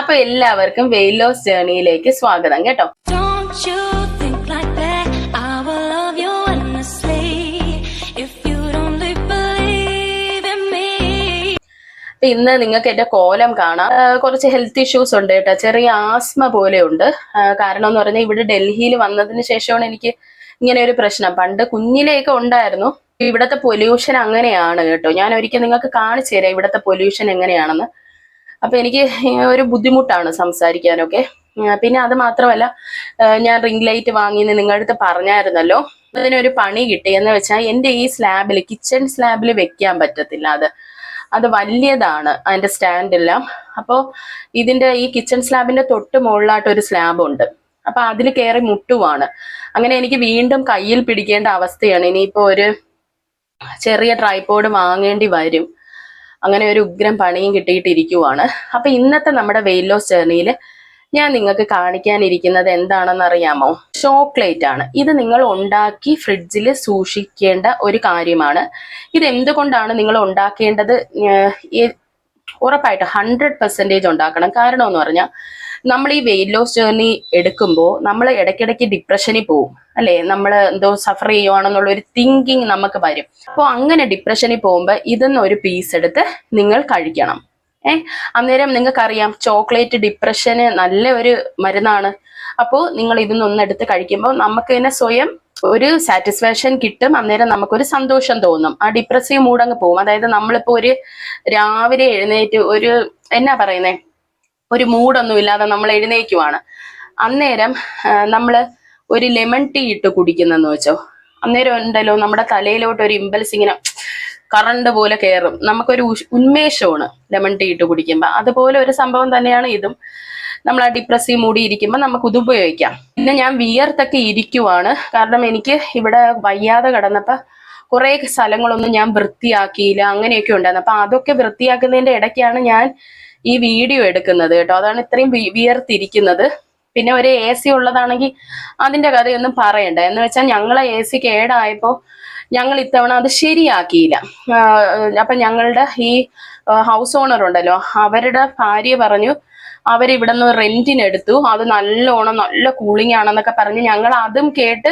അപ്പൊ എല്ലാവർക്കും വെയിൽ ലോസ് ജേർണിയിലേക്ക് സ്വാഗതം കേട്ടോ. അപ്പൊ ഇന്ന് നിങ്ങൾക്ക് എന്റെ കോലം കാണാം. കുറച്ച് ഹെൽത്ത് ഇഷ്യൂസ് ഉണ്ട് കേട്ടോ. ചെറിയ ആസ്മ പോലെ ഉണ്ട്. കാരണം എന്ന് പറഞ്ഞാൽ ഇവിടെ ഡൽഹിയിൽ വന്നതിന് ശേഷമാണ് എനിക്ക് ഇങ്ങനെ ഒരു പ്രശ്നം. പണ്ട് കുഞ്ഞിലെയൊക്കെ ഉണ്ടായിരുന്നു. ഇവിടത്തെ പൊല്യൂഷൻ അങ്ങനെയാണ് കേട്ടോ. ഞാൻ ഒരിക്കൽ നിങ്ങൾക്ക് കാണിച്ചു തരാം ഇവിടത്തെ പൊല്യൂഷൻ എങ്ങനെയാണെന്ന്. അപ്പൊ എനിക്ക് ഒരു ബുദ്ധിമുട്ടാണ് സംസാരിക്കാനൊക്കെ. പിന്നെ അത് മാത്രമല്ല ഞാൻ റിംഗ് ലൈറ്റ് വാങ്ങിയെന്ന് നിങ്ങളുടെ അടുത്ത് പറഞ്ഞായിരുന്നല്ലോ അതിനൊരു പണി കിട്ടി എന്ന് വെച്ചാൽ എന്റെ ഈ സ്ലാബിൽ കിച്ചൺ സ്ലാബിൽ വെക്കാൻ പറ്റത്തില്ല അത്. അത് വലിയതാണ് അതിന്റെ സ്റ്റാൻഡ് എല്ലാം അപ്പോൾ ഇതിന്റെ ഈ കിച്ചൺ സ്ലാബിന്റെ തൊട്ട് മുകളിലായിട്ട് ഒരു സ്ലാബ് ഉണ്ട് അപ്പൊ അതിൽ കയറി മുട്ടുവാണ്. അങ്ങനെ എനിക്ക് വീണ്ടും കയ്യിൽ പിടിക്കേണ്ട അവസ്ഥയാണ്. ഇനിയിപ്പോ ഒരു ചെറിയ ട്രൈപോഡ് വാങ്ങേണ്ടി വരും. അങ്ങനെ ഒരു ഉഗ്രം പണിയും കിട്ടിയിട്ടിരിക്കുവാണ്. അപ്പൊ ഇന്നത്തെ നമ്മുടെ വെയിറ്റ് ലോസ് ജേർണിയിൽ ഞാൻ നിങ്ങൾക്ക് കാണിക്കാനിരിക്കുന്നത് എന്താണെന്ന് അറിയാമോ ചോക്ലേറ്റ് ആണ്. ഇത് നിങ്ങൾ ഉണ്ടാക്കി ഫ്രിഡ്ജിൽ സൂക്ഷിക്കേണ്ട ഒരു കാര്യമാണ്. ഇത് എന്തുകൊണ്ടാണ് നിങ്ങൾ ഉണ്ടാക്കേണ്ടത്? ഉറപ്പായിട്ട് ഹൺഡ്രഡ് പെർസെന്റേജ് ഉണ്ടാക്കണം. കാരണം എന്ന് പറഞ്ഞാൽ നമ്മൾ ഈ വെയിറ്റ് ലോസ് ജേർണി എടുക്കുമ്പോൾ നമ്മൾ ഇടയ്ക്കിടയ്ക്ക് ഡിപ്രഷനിൽ പോകും. അല്ലെ? നമ്മൾ എന്തോ സഫർ ചെയ്യുവാണെന്നുള്ള ഒരു തിങ്കിങ് നമുക്ക് വരും. അപ്പോൾ അങ്ങനെ ഡിപ്രഷനിൽ പോകുമ്പോൾ ഇതെന്ന് ഒരു പീസ് എടുത്ത് നിങ്ങൾ കഴിക്കണം. ഏ? അന്നേരം നിങ്ങൾക്കറിയാം ചോക്ലേറ്റ് ഡിപ്രഷന് നല്ല ഒരു മരുന്നാണ്. അപ്പോൾ നിങ്ങൾ ഇതൊന്നൊന്ന് എടുത്ത് കഴിക്കുമ്പോൾ നമുക്ക് തന്നെ സ്വയം ഒരു സാറ്റിസ്ഫാക്ഷൻ കിട്ടും. അന്നേരം നമുക്കൊരു സന്തോഷം തോന്നും. ആ ഡിപ്രസീവ് മൂടങ്ങ് പോകും. അതായത് നമ്മളിപ്പോ ഒരു രാവിലെ എഴുന്നേറ്റ് ഒരു എന്നാ പറയുന്നേ? ഒരു മൂഡൊന്നും ഇല്ലാതെ നമ്മൾ എഴുന്നേക്കുവാണ്. അന്നേരം നമ്മൾ ഒരു ലെമൺ ടീ ഇട്ട് കുടിക്കുന്നെന്ന് വെച്ചോ. അന്നേരം ഉണ്ടല്ലോ നമ്മുടെ തലയിലോട്ട് ഒരു ഇമ്പൽസ് ഇങ്ങനെ കറണ്ട് പോലെ കയറും. നമുക്കൊരു ഉന്മേഷമാണ് ലെമൺ ടീ ഇട്ട് കുടിക്കുമ്പോൾ അതുപോലെ ഒരു സംഭവം തന്നെയാണ് ഇതും. നമ്മൾ ആ ഡിപ്രസീവ് മൂടി ഇരിക്കുമ്പോൾ നമുക്ക് ഇത് ഉപയോഗിക്കാം. പിന്നെ ഞാൻ വിയർത്തൊക്കെ ഇരിക്കുവാണ്. കാരണം എനിക്ക് ഇവിടെ വയ്യാതെ കിടന്നപ്പോൾ കുറേ സ്ഥലങ്ങളൊന്നും ഞാൻ വൃത്തിയാക്കിയില്ല അങ്ങനെയൊക്കെ ഉണ്ടായിരുന്നു. അപ്പൊ അതൊക്കെ വൃത്തിയാക്കുന്നതിന്റെ ഇടയ്ക്കാണ് ഞാൻ ഈ വീഡിയോ എടുക്കുന്നത് കേട്ടോ. അതാണ് ഇത്രയും വിയർത്തിരിക്കുന്നത്. പിന്നെ ഒരു എ സി ഉള്ളതാണെങ്കിൽ അതിന്റെ കഥയൊന്നും പറയണ്ട. എന്ന് വെച്ചാൽ ഞങ്ങളെ എ സി കേടായപ്പോൾ ഞങ്ങൾ ഇത്തവണ അത് ശരിയാക്കിയില്ല. അപ്പൊ ഞങ്ങളുടെ ഈ ഹൗസ് ഓണർ ഉണ്ടല്ലോ അവരുടെ ഭാര്യ പറഞ്ഞു അവരിവിടെ നിന്ന് റെന്റിനെടുത്തു അത് നല്ലോണം നല്ല കൂളിംഗ് ആണെന്നൊക്കെ പറഞ്ഞ് ഞങ്ങൾ അതും കേട്ട്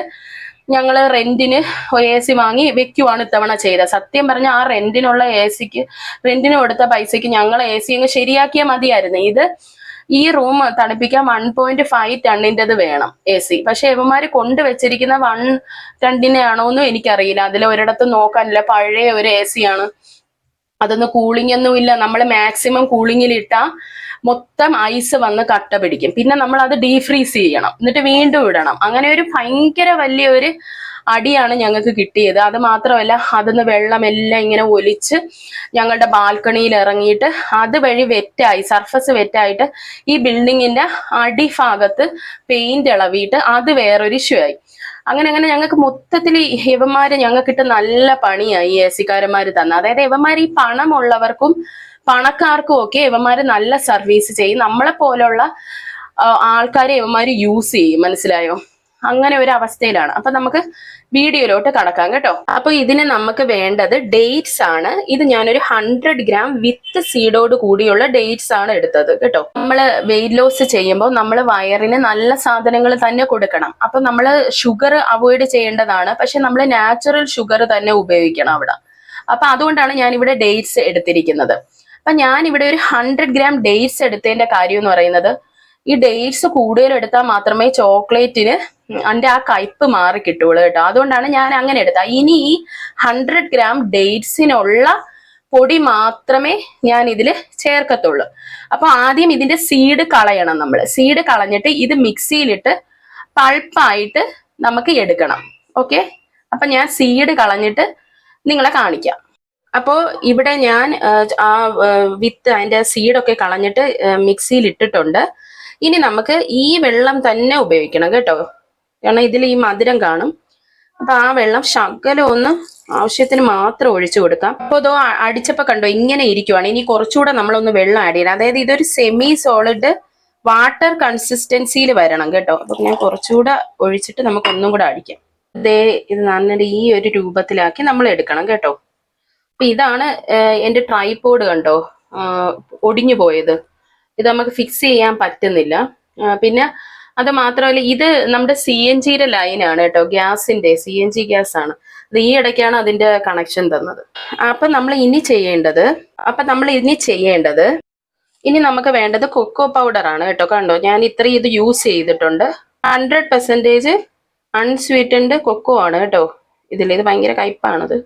ഞങ്ങൾ റെന്റിന് ഒരു എ സി വാങ്ങി വെക്കുവാണ് ഇത്തവണ ചെയ്തത്. സത്യം പറഞ്ഞാൽ ആ റെന്റിനുള്ള എ സിക്ക് റെന്റിന് കൊടുത്ത പൈസക്ക് ഞങ്ങൾ എ സി അങ്ങ് ശരിയാക്കിയാൽ മതിയായിരുന്നു. ഇത് ഈ റൂം തണുപ്പിക്കാൻ വൺ പോയിന്റ് ഫൈവ് ടണ്ണിന്റെത് വേണം എ സി പക്ഷെ ഇവന്മാര് കൊണ്ടുവച്ചിരിക്കുന്ന വൺ ടണ്ണിനെ ആണോന്നും എനിക്കറിയില്ല. അതിൽ ഒരിടത്തും നോക്കാനില്ല. പഴയ ഒരു എ സി ആണ്. അതൊന്നും കൂളിംഗ് ഒന്നും ഇല്ല നമ്മൾ മാക്സിമം കൂളിങ്ങിൽ ഇട്ടാ മൊത്തം ഐസ് വന്ന് കട്ട പിടിക്കും. പിന്നെ നമ്മൾ അത് ഡീഫ്രീസ് ചെയ്യണം. എന്നിട്ട് വീണ്ടും ഇടണം. അങ്ങനെ ഒരു ഭയങ്കര വലിയൊരു അടിയാണ് ഞങ്ങൾക്ക് കിട്ടിയത്. അത് മാത്രമല്ല അതിന്ന് വെള്ളമെല്ലാം ഇങ്ങനെ ഒലിച്ച് ഞങ്ങളുടെ ബാൽക്കണിയിൽ ഇറങ്ങിയിട്ട് അത് വഴി വെറ്റായി സർഫസ് വെറ്റായിട്ട് ഈ ബിൽഡിങ്ങിന്റെ അടിഭാഗത്ത് പെയിന്റ് ഇളവിയിട്ട് അത് വേറൊരു ഇഷ്യൂ ആയി. അങ്ങനെ അങ്ങനെ ഞങ്ങൾക്ക് മൊത്തത്തിൽ ഇവന്മാര് ഞങ്ങൾക്കിട്ട് നല്ല പണിയായി എ സിക്കാരന്മാർ തന്നെ. അതായത് ഇവന്മാർ ഈ പണമുള്ളവർക്കും പണക്കാർക്കും ഒക്കെ ഇവന്മാര് നല്ല സർവീസ് ചെയ്യും. നമ്മളെ പോലുള്ള ആൾക്കാരെ ഇവന്മാര് യൂസ് ചെയ്യും. മനസ്സിലായോ? അങ്ങനെ ഒരു അവസ്ഥയിലാണ്. അപ്പൊ നമുക്ക് വീഡിയോയിലോട്ട് കടക്കാം കേട്ടോ. അപ്പൊ ഇതിന് നമുക്ക് വേണ്ടത് ഡേറ്റ്സ് ആണ്. ഇത് ഞാനൊരു ഹൺഡ്രഡ് ഗ്രാം വിത്ത് സീഡോട് കൂടിയുള്ള ഡേറ്റ്സ് ആണ് എടുത്തത് കേട്ടോ. നമ്മൾ വെയിറ്റ് ലോസ് ചെയ്യുമ്പോൾ നമ്മൾ വയറിന് നല്ല സാധനങ്ങൾ തന്നെ കൊടുക്കണം. അപ്പൊ നമ്മൾ ഷുഗർ അവോയ്ഡ് ചെയ്യേണ്ടതാണ്. പക്ഷെ നമ്മൾ നാച്ചുറൽ ഷുഗർ തന്നെ ഉപയോഗിക്കണം അവിടെ. അപ്പൊ അതുകൊണ്ടാണ് ഞാൻ ഇവിടെ ഡേറ്റ്സ് എടുത്തിരിക്കുന്നത്. അപ്പൊ ഞാൻ ഇവിടെ ഒരു ഹൺഡ്രഡ് ഗ്രാം ഡേറ്റ്സ് എടുത്തതിന്റെ കാര്യം എന്ന് പറയുന്നത്. ഈ ഡേറ്റ്സ് കൂടുതൽ എടുത്താൽ മാത്രമേ ചോക്ലേറ്റിന് അതിന്റെ ആ കയ്പ് മാറി കിട്ടുള്ളൂ കേട്ടോ. അതുകൊണ്ടാണ് ഞാൻ അങ്ങനെ എടുത്തത്. ഇനി ഈ ഹൺഡ്രഡ് ഗ്രാം ഡേറ്റ്സിനുള്ള പൊടി മാത്രമേ ഞാൻ ഇതിൽ ചേർക്കത്തുള്ളൂ. അപ്പൊ ആദ്യം ഇതിന്റെ സീഡ് കളയണം നമ്മൾ സീഡ് കളഞ്ഞിട്ട് ഇത് മിക്സിയിലിട്ട് പൾപ്പായിട്ട് നമുക്ക് എടുക്കണം. ഓക്കെ അപ്പൊ ഞാൻ സീഡ് കളഞ്ഞിട്ട് നിങ്ങളെ കാണിക്കാം. അപ്പോൾ ഇവിടെ ഞാൻ ആ, വിത്ത് അതിന്റെ സീഡൊക്കെ കളഞ്ഞിട്ട് മിക്സിയിൽ ഇട്ടിട്ടുണ്ട്. ഇനി നമുക്ക് ഈ വെള്ളം തന്നെ ഉപയോഗിക്കണം കേട്ടോ. കാരണം ഇതിൽ ഈ മധുരം കാണും. അപ്പൊ ആ വെള്ളം ശകലം ഒന്ന് ആവശ്യത്തിന് മാത്രം ഒഴിച്ചു കൊടുക്കാം. അപ്പോൾ ഇതോ അ- അടിച്ചപ്പോ കണ്ടോ ഇങ്ങനെ ഇരിക്കുവാണ്. ഇനി കുറച്ചുകൂടെ നമ്മളൊന്ന് വെള്ളം ആഡ് ചെയ്യണം. അതായത് ഇതൊരു സെമി സോളിഡ് വാട്ടർ കൺസിസ്റ്റൻസിയിൽ വരണം കേട്ടോ. അപ്പൊ ഞാൻ കുറച്ചുകൂടെ ഒഴിച്ചിട്ട് നമുക്ക് ഒന്നും കൂടെ അടിക്കാം. ദേ ഇത് നന്നിട്ട് ഈ ഒരു രൂപത്തിലാക്കി നമ്മൾ എടുക്കണം കേട്ടോ. അപ്പൊ ഇതാണ് എന്റെ ട്രൈപോഡ് കണ്ടോ? ഒടിഞ്ഞു പോയത്. ഇത് നമുക്ക് ഫിക്സ് ചെയ്യാൻ പറ്റുന്നില്ല. പിന്നെ അത് മാത്രമല്ല ഇത് നമ്മുടെ സി എൻ ജിയുടെ ലൈനാണ് കേട്ടോ ഗ്യാസിന്റെ സി എൻ ജി ഗ്യാസ് ആണ്. അത് ഈ ഇടയ്ക്കാണ് അതിന്റെ കണക്ഷൻ തന്നത്. അപ്പൊ നമ്മൾ ഇനി ചെയ്യേണ്ടത് അപ്പൊ നമ്മൾ ഇനി ചെയ്യേണ്ടത് ഇനി നമുക്ക് വേണ്ടത് കൊക്കോ പൗഡർ ആണ് കേട്ടോ. കണ്ടോ ഞാൻ ഇത്രയും ഇത് യൂസ് ചെയ്തിട്ടുണ്ട്. ഹൺഡ്രഡ് പെർസെന്റേജ് അൺസ്വീറ്റൻഡ് കൊക്കോ ആണ് കേട്ടോ. ഇതിൽ ഇത് ഭയങ്കര കയ്പാണത്.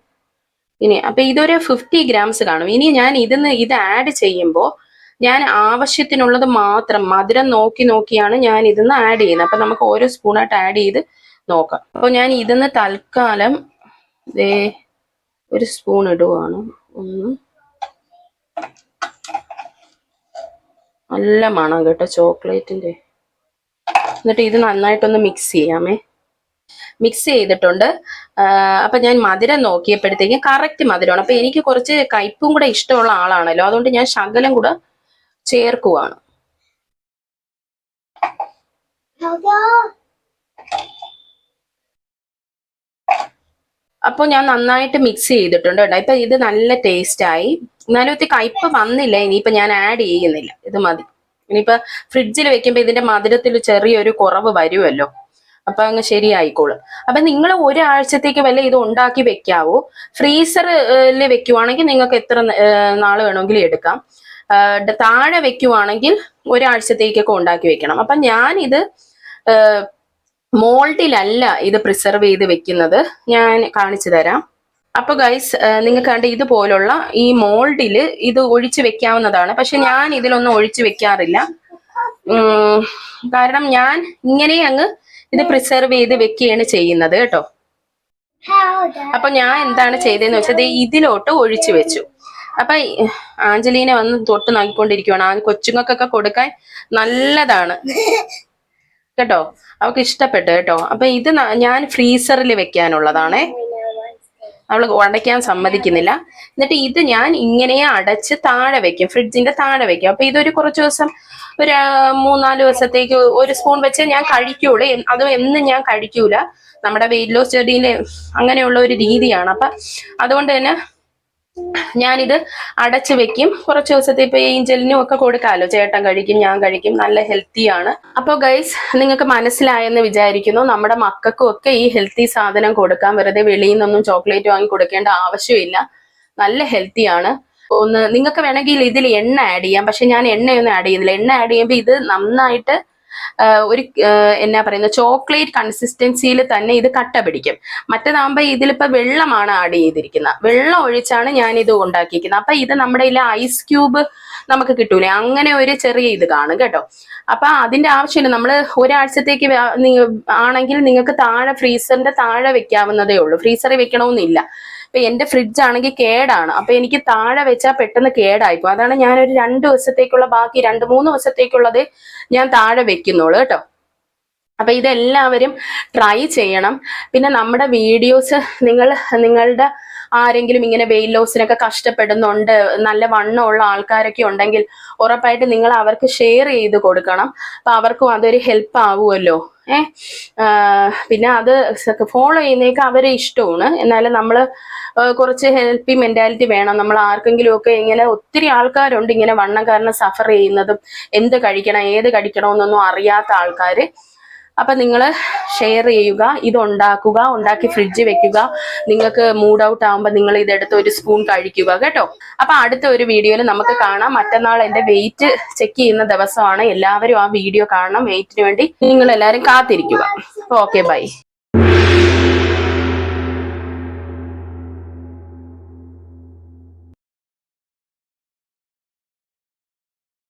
ഇനി അപ്പൊ ഇതൊരു ഫിഫ്റ്റി ഗ്രാംസ് കാണും. ഇനി ഞാൻ ഇതിന്ന് ഇത് ആഡ് ചെയ്യുമ്പോൾ ഞാൻ ആവശ്യത്തിനുള്ളത് മാത്രം മധുരം നോക്കി നോക്കിയാണ് ഞാൻ ഇതിന്ന് ആഡ് ചെയ്യുന്നത്. അപ്പൊ നമുക്ക് ഓരോ സ്പൂണായിട്ട് ആഡ് ചെയ്ത് നോക്കാം. അപ്പോൾ ഞാൻ ഇതിന്ന് തൽക്കാലം ദേ ഒരു സ്പൂൺ ഇടുവാണ്. ഒന്ന്. നല്ല മണം കേട്ടോ ചോക്ലേറ്റിന്റെ. എന്നിട്ട് ഇത് നന്നായിട്ടൊന്ന് മിക്സ് ചെയ്യാമേ. മിക്സ് ചെയ്തിട്ടുണ്ട്. അപ്പൊ ഞാൻ മധുരം നോക്കിയപ്പോഴത്തേക്കും കറക്റ്റ് മധുരമാണ്. അപ്പൊ എനിക്ക് കുറച്ച് കയ്പും കൂടെ ഇഷ്ടമുള്ള ആളാണല്ലോ. അതുകൊണ്ട് ഞാൻ ശകലം കൂടെ ചേർക്കുവാണ്. അപ്പോൾ ഞാൻ നന്നായിട്ട് മിക്സ് ചെയ്തിട്ടുണ്ട് കേട്ടോ. ഇപ്പൊ ഇത് നല്ല ടേസ്റ്റ് ആയി. എന്നാലും ഒത്തിരി കയ്പ് വന്നില്ല ഇനിയിപ്പൊ ഞാൻ ആഡ് ചെയ്യുന്നില്ല. ഇത് മതി. ഇനിയിപ്പൊ ഫ്രിഡ്ജിൽ വെക്കുമ്പോ ഇതിന്റെ മധുരത്തിൽ ചെറിയൊരു കുറവ് വരുമല്ലോ. അപ്പൊ അങ്ങ് ശരിയായിക്കോളും. അപ്പൊ നിങ്ങൾ ഒരാഴ്ചത്തേക്ക് വല്ല ഇത് ഉണ്ടാക്കി വെക്കാവോ? ഫ്രീസറിൽ വെക്കുവാണെങ്കിൽ നിങ്ങൾക്ക് എത്ര നാൾ വേണമെങ്കിലും എടുക്കാം. താഴെ വെക്കുവാണെങ്കിൽ ഒരാഴ്ചത്തേക്കൊക്കെ ഉണ്ടാക്കി വെക്കണം. അപ്പൊ ഞാൻ ഇത് മോൾഡിലല്ല ഇത് പ്രിസർവ് ചെയ്ത് വെക്കുന്നത്. ഞാൻ കാണിച്ചു തരാം. അപ്പൊ ഗൈസ് നിങ്ങൾക്ക് കണ്ട ഇതുപോലുള്ള ഈ മോൾഡിൽ ഇത് ഒഴിച്ചു വെക്കാവുന്നതാണ്. പക്ഷെ ഞാൻ ഇതിലൊന്നും ഒഴിച്ചു വെക്കാറില്ല. കാരണം ഞാൻ ഇങ്ങനെ അങ്ങ് ഇത് പ്രിസർവ് ചെയ്ത് വെക്കുകയാണ് ചെയ്യുന്നത് കേട്ടോ. അപ്പൊ ഞാൻ എന്താണ് ചെയ്തതെന്ന് വെച്ചാൽ ദേ ഇതിലോട്ട് ഒഴിച്ചു വെച്ചു. അപ്പൊ ആഞ്ജലീന വന്ന് തൊട്ട് നോക്കിക്കൊണ്ടിരിക്കുവാണ്. ആ കൊച്ചുങ്ങൾക്കൊക്കെ കൊടുക്കാൻ നല്ലതാണ്. കേട്ടോ? അവക്ക് ഇഷ്ടപ്പെട്ടു കേട്ടോ. അപ്പൊ ഇത് ഞാൻ ഫ്രീസറിൽ വെക്കാനുള്ളതാണേ. അവൾ ഉടയ്ക്കാൻ സമ്മതിക്കുന്നില്ല. എന്നിട്ട് ഇത് ഞാൻ ഇങ്ങനെ അടച്ച് താഴെ വെക്കും ഫ്രിഡ്ജിന്റെ താഴെ വെക്കും. അപ്പൊ ഇതൊരു കുറച്ച് ദിവസം ഒരു മൂന്നാൽ ദിവസത്തേക്ക് ഒരു സ്പൂൺ വെച്ച് ഞാൻ കഴിക്കൂളൂ അതും എന്നും ഞാൻ കഴിക്കൂല. നമ്മുടെ വെയിറ്റ് ലോസ് ചെടിയിലെ അങ്ങനെയുള്ള ഒരു രീതിയാണ്. അപ്പൊ അതുകൊണ്ട് തന്നെ ഞാനിത് അടച്ചു വെക്കും. കുറച്ച് ദിവസത്തെ ഇപ്പൊ ഏഞ്ചലിനും ഒക്കെ കൊടുക്കാമല്ലോ ചേട്ടൻ കഴിക്കും ഞാൻ കഴിക്കും. നല്ല ഹെൽത്തിയാണ് അപ്പോൾ ഗൈസ് നിങ്ങൾക്ക് മനസ്സിലായെന്ന് വിചാരിക്കുന്നു. നമ്മുടെ മക്കൾക്കും ഒക്കെ ഈ ഹെൽത്തി സാധനം കൊടുക്കാം. വെറുതെ വെളിയിൽ നിന്നൊന്നും ചോക്ലേറ്റ് വാങ്ങി കൊടുക്കേണ്ട ആവശ്യമില്ല. നല്ല ഹെൽത്തിയാണ് ഒന്ന് നിങ്ങൾക്ക് വേണമെങ്കിൽ ഇതിൽ എണ്ണ ആഡ് ചെയ്യാം. പക്ഷെ ഞാൻ എണ്ണയൊന്നും ആഡ് ചെയ്യുന്നില്ല. എണ്ണ ആഡ് ചെയ്യുമ്പോൾ ഇത് നന്നായിട്ട് ഒരു എന്നാ പറയുന്നത് ചോക്ലേറ്റ് കൺസിസ്റ്റൻസിയിൽ തന്നെ ഇത് കട്ട പിടിക്കും. മറ്റേതാകുമ്പോൾ ഇതിലിപ്പോൾ വെള്ളമാണ് ആഡ് ചെയ്തിരിക്കുന്നത് വെള്ളം ഒഴിച്ചാണ് ഞാൻ ഇത് ഉണ്ടാക്കിയിരിക്കുന്നത് അപ്പം ഇത് നമ്മുടെ ഇതിലെ ഐസ് ക്യൂബ് നമുക്ക് കിട്ടൂലേ? അങ്ങനെ ഒരു ചെറിയ ഇത് കാണും കേട്ടോ. അപ്പൊ അതിന്റെ ആവശ്യമില്ല. നമ്മൾ ഒരാഴ്ചത്തേക്ക് ആണെങ്കിൽ നിങ്ങൾക്ക് താഴെ ഫ്രീസറിന്റെ താഴെ വെക്കാവുന്നതേ ഉള്ളൂ. ഫ്രീസറിൽ വെക്കണമെന്നില്ല ഇപ്പൊ എന്റെ ഫ്രിഡ്ജ് ആണെങ്കിൽ കേടാണ്. അപ്പൊ എനിക്ക് താഴെ വെച്ചാൽ പെട്ടെന്ന് കേടായിപ്പോ അതാണ് ഞാൻ ഒരു രണ്ട് ദിവസത്തേക്കുള്ള ബാക്കി രണ്ട് മൂന്ന് ദിവസത്തേക്കുള്ളത് ഞാൻ താഴെ വെക്കുന്നുള്ളൂ കേട്ടോ. അപ്പൊ ഇതെല്ലാവരും ട്രൈ ചെയ്യണം. പിന്നെ നമ്മുടെ വീഡിയോസ് നിങ്ങൾ നിങ്ങളുടെ ആരെങ്കിലും ഇങ്ങനെ വെയിറ്റ് ലോസിനൊക്കെ കഷ്ടപ്പെടുന്നുണ്ട് നല്ല വണ്ണമുള്ള ആൾക്കാരൊക്കെ ഉണ്ടെങ്കിൽ ഉറപ്പായിട്ട് നിങ്ങൾ അവർക്ക് ഷെയർ ചെയ്ത് കൊടുക്കണം. അപ്പൊ അവർക്കും അതൊരു ഹെൽപ്പ് ആവുമല്ലോ. ഏ? പിന്നെ അത് ഫോളോ ചെയ്യുന്നേക്ക് അവരെ ഇഷ്ടമാണ്. എന്നാലും നമ്മൾ കുറച്ച് ഹെൽപ്പി മെന്റാലിറ്റി വേണം. നമ്മൾ ആർക്കെങ്കിലും ഒക്കെ ഇങ്ങനെ ഒത്തിരി ആൾക്കാരുണ്ട് ഇങ്ങനെ വണ്ണം കാരണം സഫർ ചെയ്യുന്നതും എന്ത് കഴിക്കണം ഏത് കഴിക്കണമെന്നൊന്നും അറിയാത്ത ആൾക്കാര്. അപ്പൊ നിങ്ങൾ ഷെയർ ചെയ്യുക ഇത് ഉണ്ടാക്കുക ഉണ്ടാക്കി ഫ്രിഡ്ജ് വെക്കുക. നിങ്ങൾക്ക് മൂഡ് ഔട്ട് ആകുമ്പോൾ നിങ്ങൾ ഇതെടുത്ത് ഒരു സ്പൂൺ കഴിക്കുക കേട്ടോ? അപ്പൊ അടുത്ത ഒരു വീഡിയോയിൽ നമുക്ക് കാണാം. മറ്റന്നാൾ എന്റെ വെയിറ്റ് ചെക്ക് ചെയ്യുന്ന ദിവസമാണ്. എല്ലാവരും ആ വീഡിയോ കാണണം. വെയിറ്റിന് വേണ്ടി നിങ്ങൾ എല്ലാവരും കാത്തിരിക്കുക. Okay bye